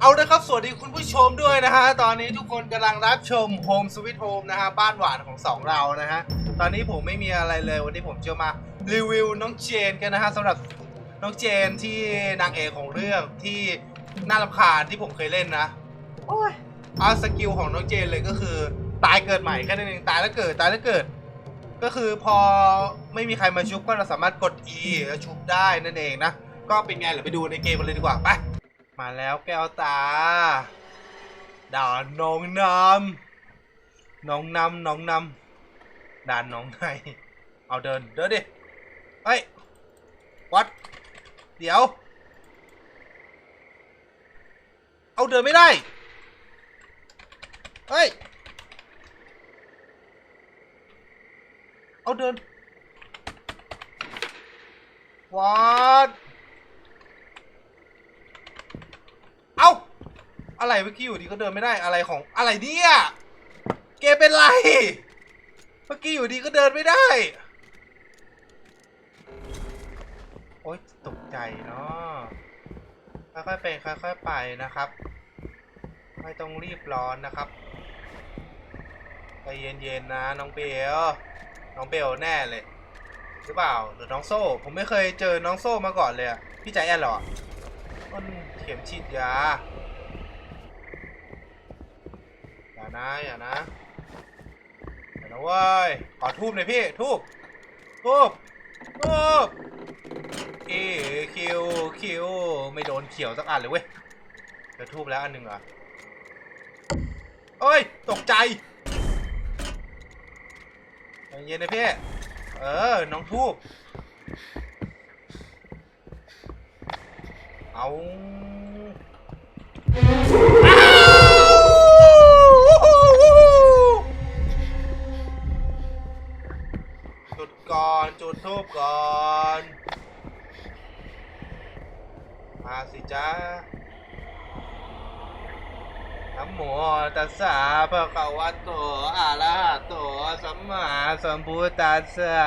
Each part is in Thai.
เอาละครับ สวัสดีคุณผู้ชมด้วยนะฮะ ตอนนี้ทุกคนกำลังรับชม Home Sweet Home นะฮะ บ้านหวานของสองเรานะฮะ ตอนนี้ผมไม่มีอะไรเลย วันนี้ผมจะมารีวิวน้องเจนกันนะฮะสำหรับน้องเจนที่นางเอกของเรื่องที่น่ารำคาญที่ผมเคยเล่นนะ โอ้ยเอาสกิลของน้องเจนเลยก็คือ ตายเกิดใหม่แค่นั้นเองตายแล้วเกิดตายแล้วเกิด ก็คือพอไม่มีใครมาชุบก็เราสามารถกด E แล้วชุบได้นั่นเองนะ ก็เป็นไงเดี๋ยวไปดูในเกมกันเลยดีกว่าไป มาแล้วแก้วตาด่านน้องนำน้องนำน้องนำด่านน้องในเอาเดินเดินดิเฮ้ยวัดเดี๋ยว เอาเดินไม่ได้ เฮ้ย เอาเดินวัดเอ้าอะไรเมื่อกี้อยู่ดีก็เดินไม่ได้อะไรของอะไรเนี่ยเกมเป็นไร เมื่อกี้อยู่ดีก็เดินไม่ได้ โอ๊ยตกใจเนาะค่อยๆเป็นค่อยๆไปนะครับ ไม่ต้องรีบร้อนนะครับใจเย็นๆนะน้องเบล น้องเบลแน่เลย หรือเปล่าหรือน้องโซ่ ผมไม่เคยเจอน้องโซ่มาก่อนเลยอะพี่ใจแอนเหรอต้นเข็มฉีดยาอย่านะอย่านะอย่านะเว้ยขอทูบหน่อยพี่ทูบทูบทูบเอคิวคิวไม่โดนเขียวสักอันเลยเว้ยเจอทูบแล้วอันหนึ่งเหรอเอ้ย ตกใจใจ เย็นนะพี่ เออ น้องทูบเอาจุดก่อน จุดทูบก่อน มาสิจ้านะโมตัสสะภะคะวะโตอะระหะโต มมาสัมพุทธัสสะ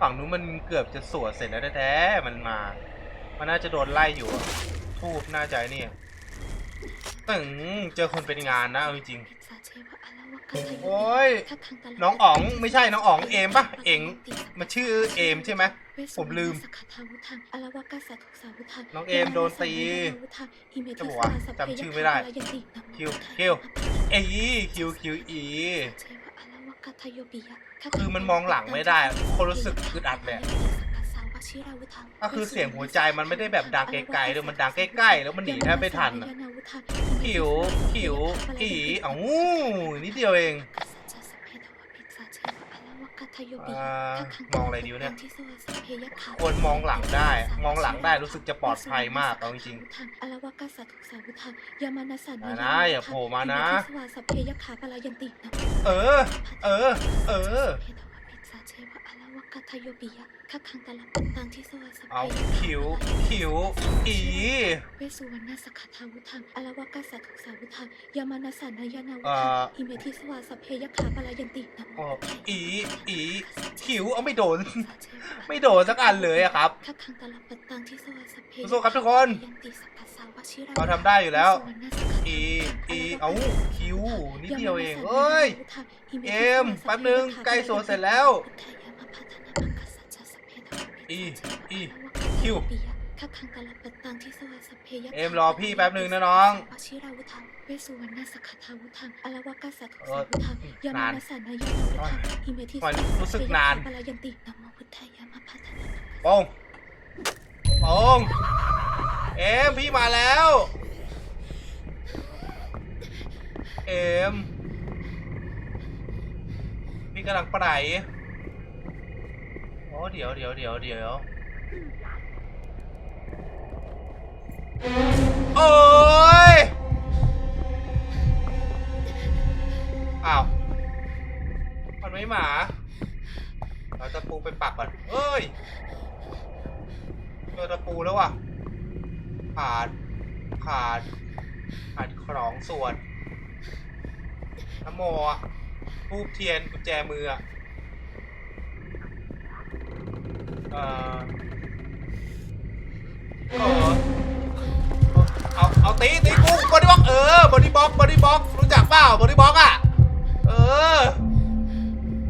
ฝั่งนู้นมันเกือบจะสวดเสร็จแล้วแท้ๆมันมา มันน่าจะโดนไล่อยู่อะทูบน่าจะนี่ตึงเจอคนเป็นงานนะเอาจริงโอ้ยน้องอ๋องไม่ใช่น้องอ๋องเอมปะเองมันชื่อเอมใช่ไหมผมลืมน้องเอมโดนตีจะบอกว่าจำชื่อไม่ได้คิวคิว เอยคิวคิวอีคือมันมองหลังไม่ได้ คนรู้สึกอึดอัดเลยอะก็คือเสียงหัวใจมันไม่ได้แบบดังไกลๆเลยมันดังใกล้ ๆ แล้วมันหนีแทบไม่ทันอะขิวขิวอีเอ้านิดเดียวเองอ่า มองอะไรดีวะเนี่ยควรมองหลังได้ มองหลังได้รู้สึกจะปลอดภัยมากเอาจริงนะนะอย่าโผล่มานะๆเออ เออ เออ เอาขิวขิวอีเวสุวรรณสกทาวุธังอลวกัสสะทุสาวุธังยามานาสานายานาวุเอ่ธังออิเมธิสวาสพเพยขาปลายันตินะโมโอ้อีอีขิวเอาไม่โดน ไม่โดนสักอันเลยอะครับทักขังตะลับปัตตังที่สวาสพเพสู้ๆครับทุกคนยันติสัพพะสาวชิราเราทำได้อยู่แล้วเวสุวรรณสกทาวุธังอีอีเอาคิวนิดเดียวเองามานาสานายาเอ้ยนาวุธังอิเมธิเอ็มสวาสแป๊บนึงใกล้สวดเสร็จแล้ว อีปิอีสัจจะคิว ปิยะทักขังตะลับปัตตังที่สวาสพเพยขาเอ็มรอพี่แป๊บนึงนะน้องวชิราวุธังเวสุวรรณสกทาวุธังอลวกัสสะทุเอสาอวุธังยามานาสานายานาวุธังอิเมธิสมัวานรู้สึกนาน ปลายันตินะโมพุทธายามาพัฒนาโป้งโป้งเอ็มพี่มาแล้ว เอ็มพี่กำลังไปไหนโอ้ เดี๋ยวเดี๋ยวเดี๋ยวเดี๋ยวโอ้ยอ้าวมันไม่หมา เราตะปูไปปักก่อนเอ้ยเจอตะปูแล้วว่ะขาดขาดขาดของส่วนน้ำโมอะทูบเทียนกุญแจมืออะ เอ่อเออเอาเอาตีตีกูบอดี้บ็อกเออบอดี้บ็อกบอดี้บ็อกรู้จักเปล่าบอดี้บ็อกอะเออ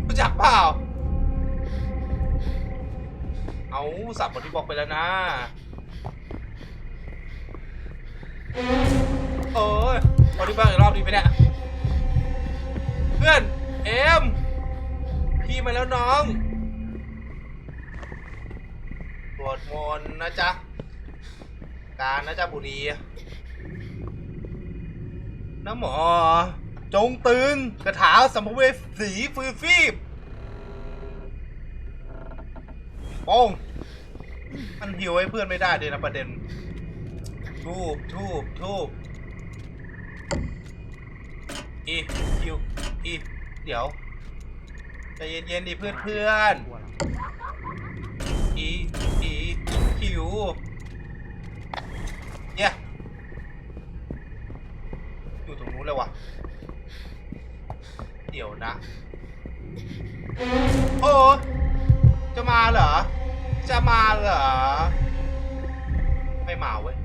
รู้จักเปล่า เอาสับบอดี้บ็อกไปแล้วนะเออบอดี้บ็อกอีกรอบดีไหมเนี่ยเพื่อนเอ็มพี่มาแล้วน้อง วจมนต์นะจ๊ะการนะจ๊ะบุรีน้ำหมอ จงตื่นกระถาสัมภเวสีฟืนฟีบโป้งมันหิวให้เพื่อนไม่ได้เลยนะประเด็น ทูบทูบทูบอีหิวอีเดี๋ยวใจเย็นๆดิเพื่อนเพื่อน มาเหรอ ไม่มาเว้ย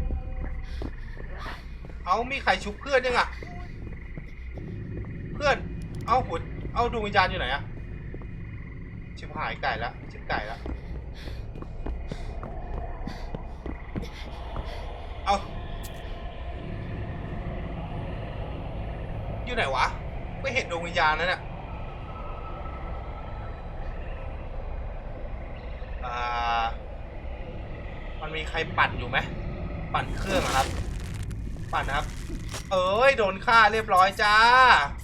เอามีใครชุบเพื่อนยังอะ เพื่อน เอาหุ่นเอาดวงวิญญาณอยู่ไหนอะชิบหายไก่ละชิบไก่ละเอาอยู่ไหนวะ ไม่เห็นดวงวิญญาณนั่นน่ะอ่า มันมี ใครปั่นอยู่ไหมปั่นเครื่องอะครับ ปั่นนะครับ เอ้ยโดนฆ่าเรียบร้อยจ้า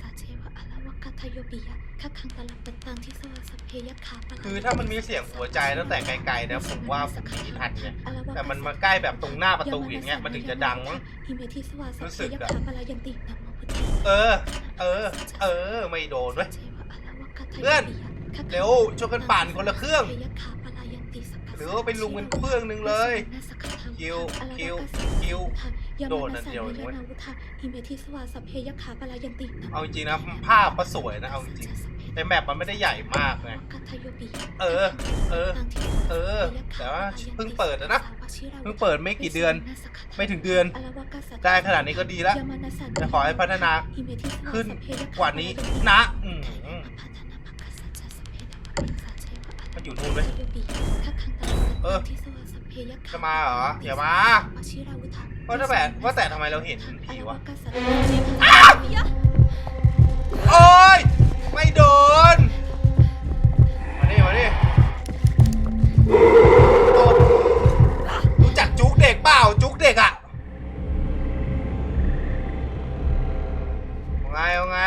สาเชวะอลาวกัตโยบิยะคัคังตลับปัตตังที่สวาสพเพยะขาปะคือถ้ามันมีเสียงหัวใจตั้งแต่ไกลๆนะผมว่าผมหนีทันไงแต่มันมาใกล้แบบตรงหน้าประตูอย่างเงี้ยมันถึงจะดังมั้งอิเมทิสวาสรู้พสึกเพยะอะขาปะลายันตินัมโมพุทธเออ เออ เออ ไม่โดนเว้ยเชวะอลาวกัตโยบิยะเพื่อนคัคังเร็วช่วยกันปั่นคนละเครื่อง พยะขาปะลายันติสักกะหรือว่าไปลุมกันเครื่องหนึงเลย คิว คิว คิว โดนอันเดียวเองเว้ยอิเมทิสวาสพเพยะขาปะลายันตินัมเอาจริงๆนะภาพก็สวยนะ เอาจริงๆแต่แมปมันไม่ได้ใหญ่มากไง เออ เออ เออ แต่ว่าเพิ่งเปิดอะนะ เพิ่งเปิดไม่กี่เดือน ไม่ถึงเดือน ได้ขนาดนี้ก็ดีแล้วแต่ขอให้พัฒนาขึ้นกว่านี้นะ มมันอยู่นู่นเลยเออ จะมาเหรออย่ามาว่าแต่แบบว่าแต่ทำไมเราเห็นผีวะโอ้ยไม่โดน มาดิมาดิโอ้รู้จักจุกเด็กเปล่าจุกเด็กอะเอาไงเอาไง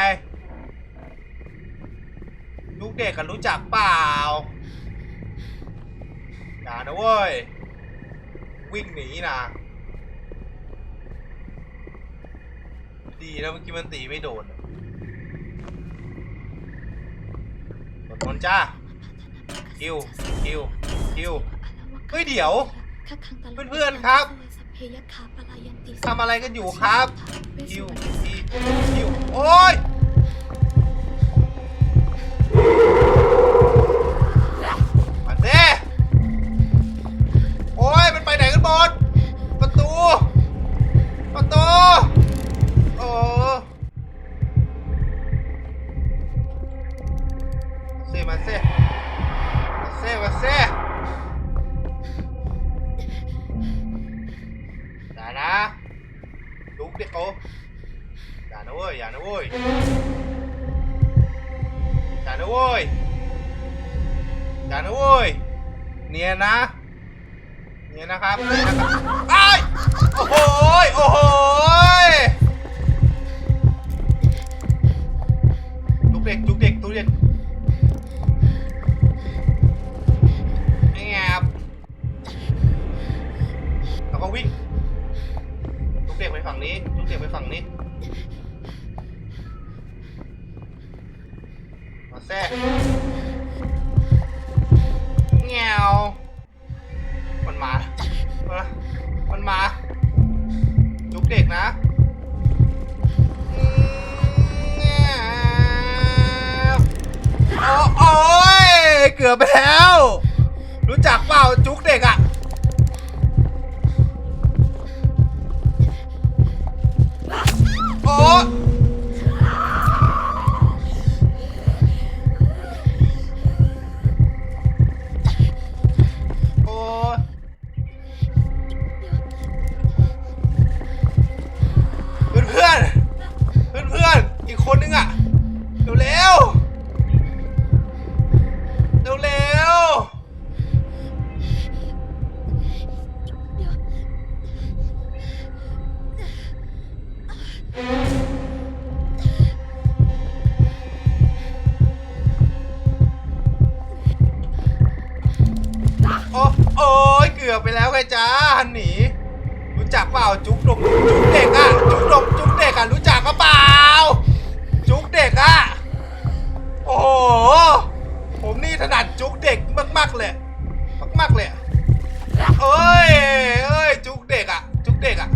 จุกเด็กกันรู้จักเปล่าอย่า นะเว้ย วิ่งหนีนะดีนะเมื่อกี้มันตีไม่โดนกดมนจ้าคิวคิวคิวเฮ้ยเดี๋ยว เพื่อนๆครับทำอะไรกันอยู่ครับคิวคิวโอ้ย ลุกเด็กโออย่านะเว้ยอย่านะเว้ยอย่านะเว้ยอย่านะเว้ยเนียนนะเนียนนะครับเนียนนะครับไอ้โอ้โหโอ้โห กือบไปแล้ว รู้จักเปล่าจุกเด็กอะ ยเกือบไปแล้วไงจ้าหันหนีรู้จักเปล่าจุกดมจุกเด็กอะจุกดมจุกเด็กอะรู้จักก็เปล่า จุกเด็กอะโอ้โหผมนี่ถนัดจุกเด็กมากๆเลยมากๆเลยเอ้ยเอ้ยจุกเด็กอะจุกเด็กอะ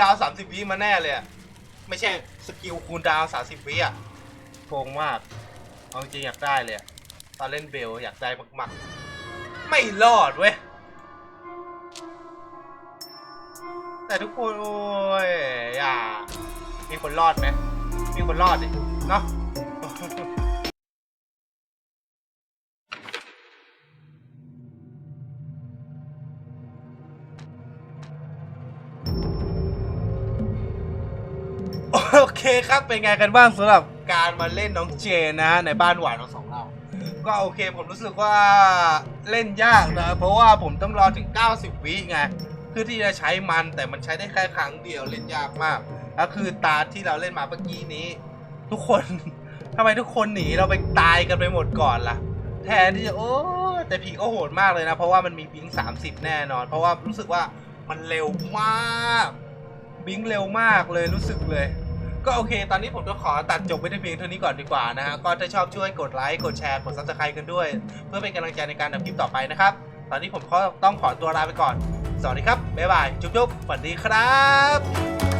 ดาวสามสิบวิมาแน่เลยอะไม่ใช่สกิลคูณดาว30วิอะโกงมากเอาจริงอยากได้เลยอะตอนเล่นเบลอยากได้มากๆ ไม่รอดเว้ย แต่ทุกคนโอ้ยอย่ามีคนรอดไหมมีคนรอดดิเนาะ โอเคครับเป็นไงกันบ้างสำหรับการมาเล่นน้องเจนนะในบ้านหวานของสองเรา ก็โอเคผมรู้สึกว่าเล่นยากนะ เพราะว่าผมต้องรอถึง 90 วิไงเพื่อที่จะใช้มันแต่มันใช้ได้แค่ครั้งเดียวเล่นยากมากแล้วคือตาที่เราเล่นมาเมื่อกี้นี้ ทุกคนทำไมทุกคนหนีเราไปตายกันไปหมดก่อนล่ะ แทนที่จะโอ้แต่ผีก็โหดมากเลยนะ เพราะว่ามันมีบิง30 แน่นอน เพราะว่ารู้สึกว่ามันเร็วมาก บิงเร็วมากเลยรู้สึกเลย ก็โอเค ตอนนี้ผมก็ขอตัดจบไว้ที่เพียงเท่านี้ก่อนดีกว่านะฮะ ก็ถ้าชอบช่วยกดไลค์ กดแชร์ กดซับสไครต์กันด้วย เพื่อเป็นกำลังใจในการทำคลิปต่อไปนะครับ ตอนนี้ผมก็ต้องขอตัวลาไปก่อน สวัสดีครับ บ๊ายบาย จุ๊บๆสวัสดีครับ